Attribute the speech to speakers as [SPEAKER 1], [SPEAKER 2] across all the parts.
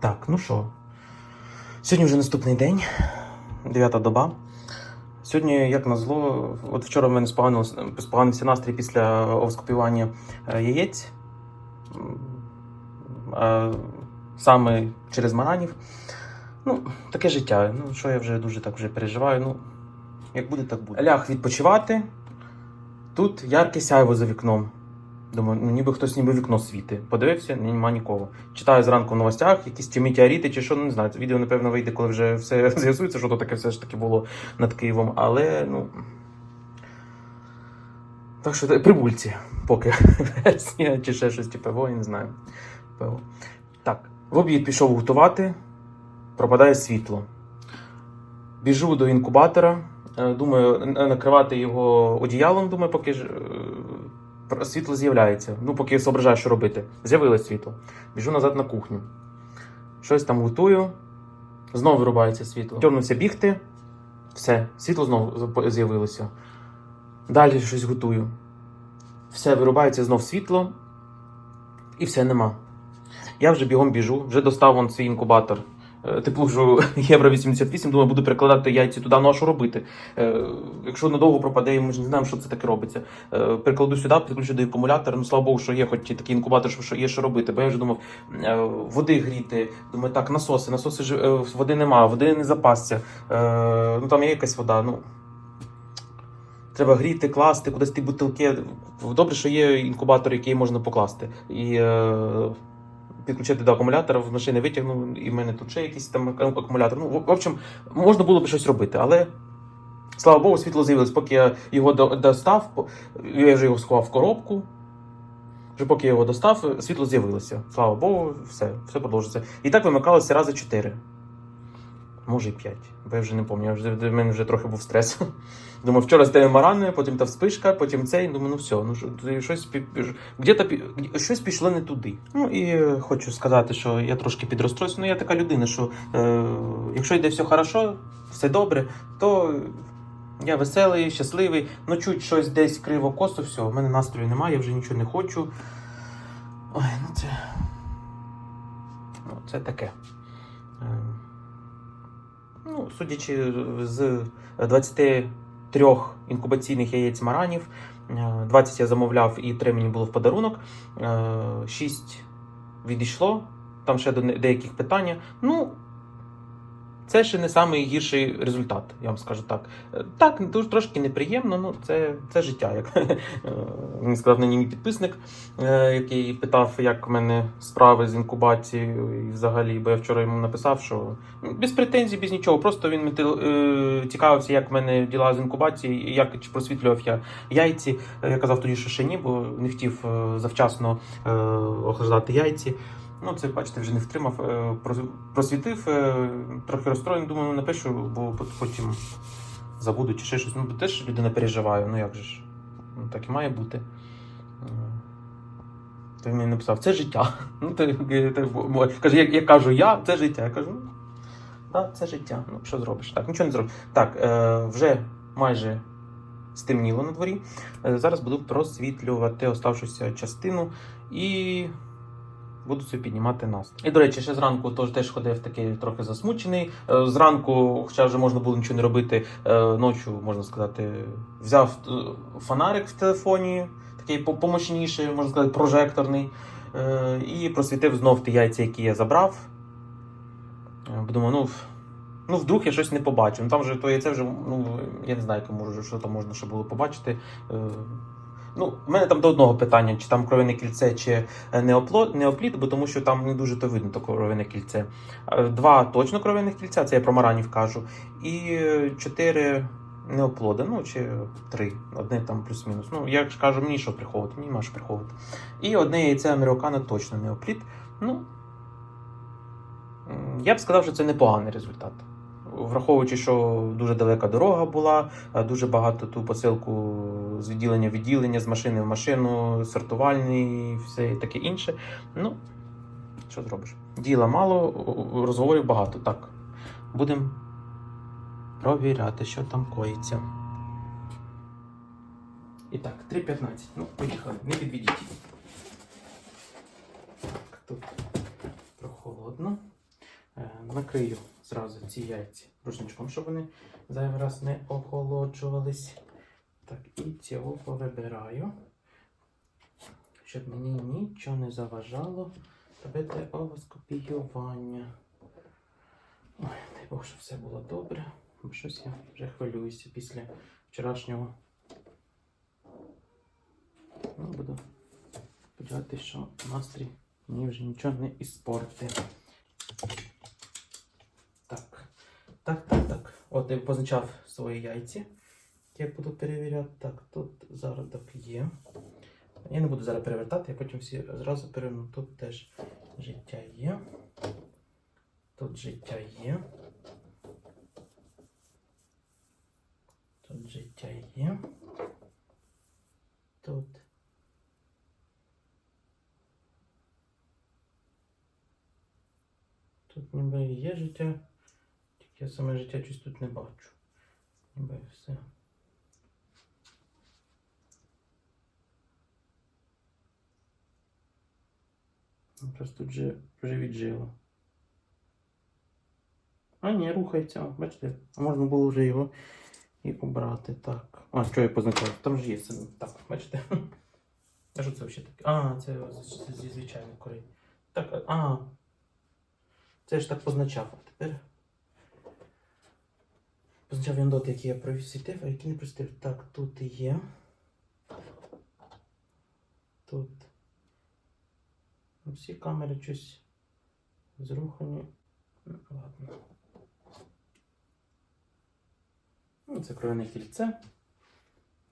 [SPEAKER 1] Так, ну що. Сьогодні вже наступний день, дев'ята доба. Сьогодні, як назло, от вчора в мене споганився, настрій після овскопівання е, яєць. Саме через маранів. Ну, таке життя. Ну, що я вже дуже так вже переживаю. Ну, як буде, так буде. Ляг відпочивати. Тут ярке сяйво за вікном. Думаю, ну ніби хтось ніби вікно світи. Подивився, нема нікого. Читаю зранку в новостях, якісь чи метеорити, чи що, ну не знаю. Відео, напевно, вийде, коли вже все з'ясується, що то таке все ж таки було над Києвом. Але, ну. Так що прибульці, поки версія, чи ще щось типу, я не знаю. Пиво. Так, в обід пішов готувати, пропадає світло. Біжу до інкубатора. е, Думаю, накривати його одіялом, думаю, поки е, світло з'являється. Ну, поки я соображаю, що робити. З'явилось світло. Біжу назад на кухню. Щось там готую. Знову вирубається світло. Тягнувся бігти. Все, світло знову з'явилося. Далі щось готую. Все, вирубається знов світло. І все нема. Я вже бігом біжу, вже достав вон свій інкубатор. Е, Теплужу Євро 88, думаю, буду перекладати яйці туди, ну а що робити? Е, якщо надовго пропаде, ми ж не знаємо, що це таке робиться. Е, перекладу сюди, підключу до акумулятора. Ну слава Богу, що є хоч такий інкубатор, що- є що робити. Бо я вже думав, води гріти. Думаю, так, насоси, насоси ж води немає, води не запасся. Е, ну там є якась вода. Ну треба гріти, класти, кудись ті бутилки. Добре, що є інкубатор, який можна покласти. І підключити до акумулятора, в машини витягнув, і в мене тут ще якийсь там акумулятор. Ну, в, общем, можна було б щось робити, але. Слава Богу, світло з'явилось, поки я його достав, я вже його сховав в коробку. Вже поки я його достав, світло з'явилося. Слава Богу, все, все продовжиться. І так вимикалося рази чотири. Може і п'ять. Бо я вже не пам'ятаю, в мене вже трохи був стрес. Думаю, вчора стає марани, потім та вспишка, потім цей. Думаю, ну все, ну щось где-то щось пішло не туди. Ну і е, хочу сказати, що я трошки підрозстроюся. Ну я така людина, що е, якщо йде все хорошо, все добре, то я веселий, щасливий. Ну чуть щось десь криво косо, все, в мене настрою немає, я вже нічого не хочу. Ой, ну це. Ну, це таке. Е, Ну, судячи з 23 інкубаційних яєць маранів, е, 20 я замовляв і 3 мені було в подарунок. 6 відійшло, там ще до деяких питання. Ну, це ще не найгірший результат, я вам скажу так. Е, Так, дуже трошки неприємно, ну це, це життя. Як е, мені сказав мені мій підписник, е, який питав, як в мене справи з інкубацією і взагалі, бо я вчора йому написав, що без претензій, без нічого. Просто він цікавився, як в мене діла з інкубацією, як чи просвітлював я яйці. Я казав тоді, що ще ні, бо не хотів завчасно охлаждати яйці. Ну, це, бачите, вже не втримав, е, просвітив, е, трохи розстроєний, думаю, ну, напишу, бо потім забуду чи ще щось. Ну, теж людина переживає, ну як же ж? Ну, так і має бути. Е, він мені написав, це життя. Ну, то, бо- каже, як я кажу я, це життя. Я кажу, ну, так, це життя. Ну, що зробиш? Так, нічого не зробиш. Так, е, вже майже стемніло на дворі. Зараз буду просвітлювати оставшуюся частину і буду собі піднімати настрій. І, до речі, ще зранку тож теж ходив такий трохи засмучений. Е, Зранку, хоча вже можна було нічого не робити, е, ночі, можна сказати, взяв е, фонарик в телефоні, такий по- помощніший, можна сказати, прожекторний, і просвітив знов ті яйця, які я забрав. Думаю, ну. Ну, вдруг я щось не побачив. Ну там вже то яйце вже, ну, я не знаю, кому що там можна ще було побачити. Ну, в мене там до одного питання, чи там кров'яне кільце, чи е, неоплід, бо тому що там не дуже то видно то кров'яне кільце. Е, Два точно кров'яних кільця, це я про маранів кажу, і е, чотири неоплода, ну чи три, одне там плюс-мінус. Ну, я ж кажу, мені що приховувати, мені нема що приховувати. І одне яйце американо точно неоплід. Ну, я б сказав, що це непоганий результат. Враховуючи, що дуже далека дорога була, дуже багато ту посилку з відділення в відділення, з машини в машину, сортувальний і все таке інше. Ну, що зробиш? Діла мало, розговорів багато. Так. Будемо провіряти, що там коїться. І так, 3.15. Ну, поїхали, не підведіть. Тут прохолодно. накрию зразу ці яйці рушничком, щоб вони зайвий раз не охолоджувались. Так, і цього повибираю, щоб мені нічого не заважало робити овоскопіювання. Ой, дай Бог, щоб все було добре, бо щось я вже хвилююся після вчорашнього. Ну, буду сподіватися, що настрій мені вже нічого не іспорти. Так. Так, так, так. Позначав свої яйці. Я буду перевіряти. Так, тут зародок є. Я не буду зараз перевертати, я потім всі зразу переверну. Тут теж життя є. Тут життя є. Тут життя є. Тут. Тут ніби є життя, я саме життя щось тут не бачу. Ніби все. Ну, Просто тут вже, вже віджило. А, ні, рухається, бачите, можна було вже його і обрати. Так. А, що я позначав? Там ж є це. Так, бачите? А що це взагалі таке? А, це з- зі звичайних корей. Так, а. Це ж так позначав. А тепер. Позначав він доти, які я просвітив, а які не просвітив. Так, тут є. Тут. Всі камери щось зрухані. Ну, ладно. Ну, це кровяне кільце.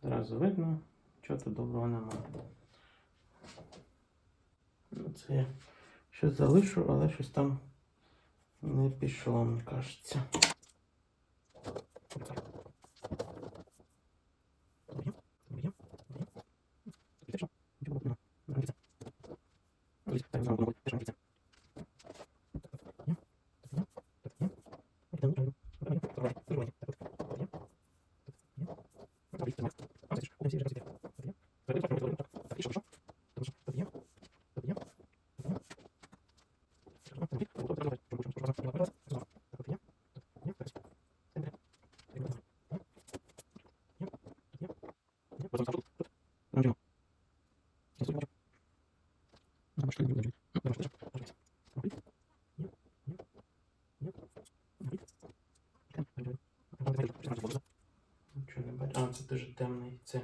[SPEAKER 1] Зразу видно, чого тут доброго немає. Ну, це я щось залишу, але щось там не пішло, мені кажеться. Нічого не бачу. А, це дуже темний. Це.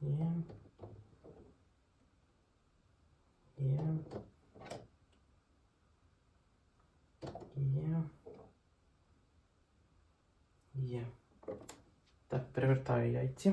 [SPEAKER 1] Є. Є. Є. Є. Так, перевертаю яйці.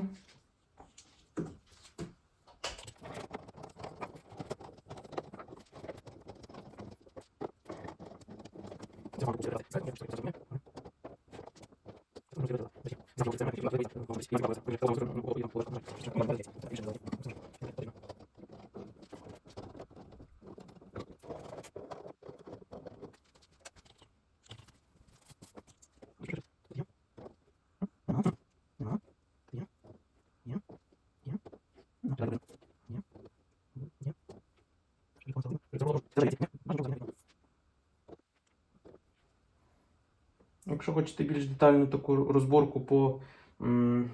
[SPEAKER 1] Якщо хочете більш детальну таку розборку по м,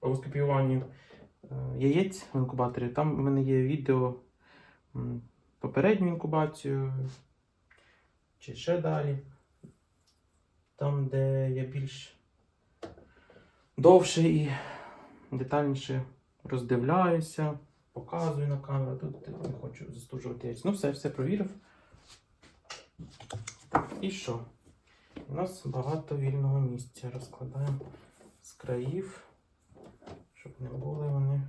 [SPEAKER 1] розкопіюванню е, яєць в інкубаторі, там в мене є відео попередню інкубацію чи ще далі. Там, де я більш довше і детальніше роздивляюся, показую на камеру. Тут не хочу застужувати яйця. Ну, все, все провірив. Так, і що? У нас багато вільного місця. Розкладаємо з країв, щоб не були вони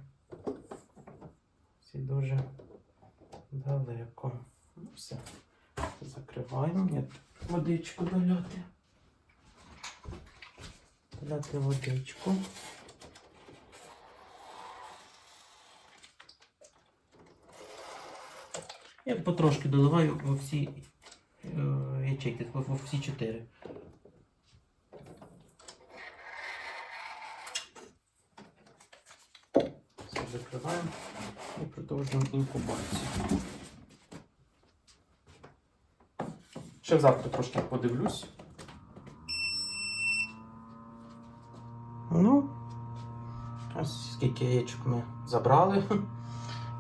[SPEAKER 1] всі дуже далеко. Ну, все. Закриваємо. Ні, водичку доляти. Доляти водичку. Я потрошки доливаю во всі е, ячейки, во, всі чотири. Все закриваємо і продовжуємо інкубацію. Ще завтра трошки подивлюсь. Ну, ось скільки яєчок ми забрали.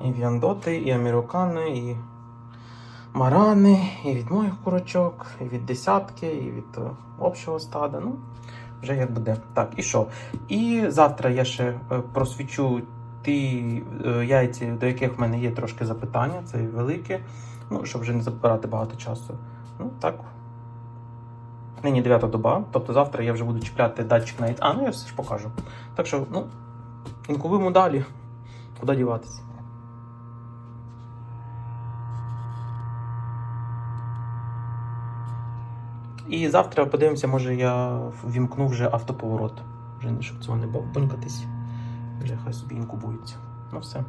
[SPEAKER 1] І віандоти, і амірокани, і марани, і від моїх курочок, і від десятки, і від е, общого стада. Ну, вже як буде. Так, і що? І завтра я ще е, просвічу ті е, яйці, до яких в мене є трошки запитання, це велике, ну, щоб вже не забирати багато часу. Ну, так. Нині 9 доба, тобто завтра я вже буду чіпляти датчик на яйця. А, ну я все ж покажу. Так що, ну, інкубуємо далі. Куди діватися? І завтра подивимося, може я ввімкну вже автоповорот. Вже щоб цього не бонькатись. Вже хай собі інкубується. Ну все.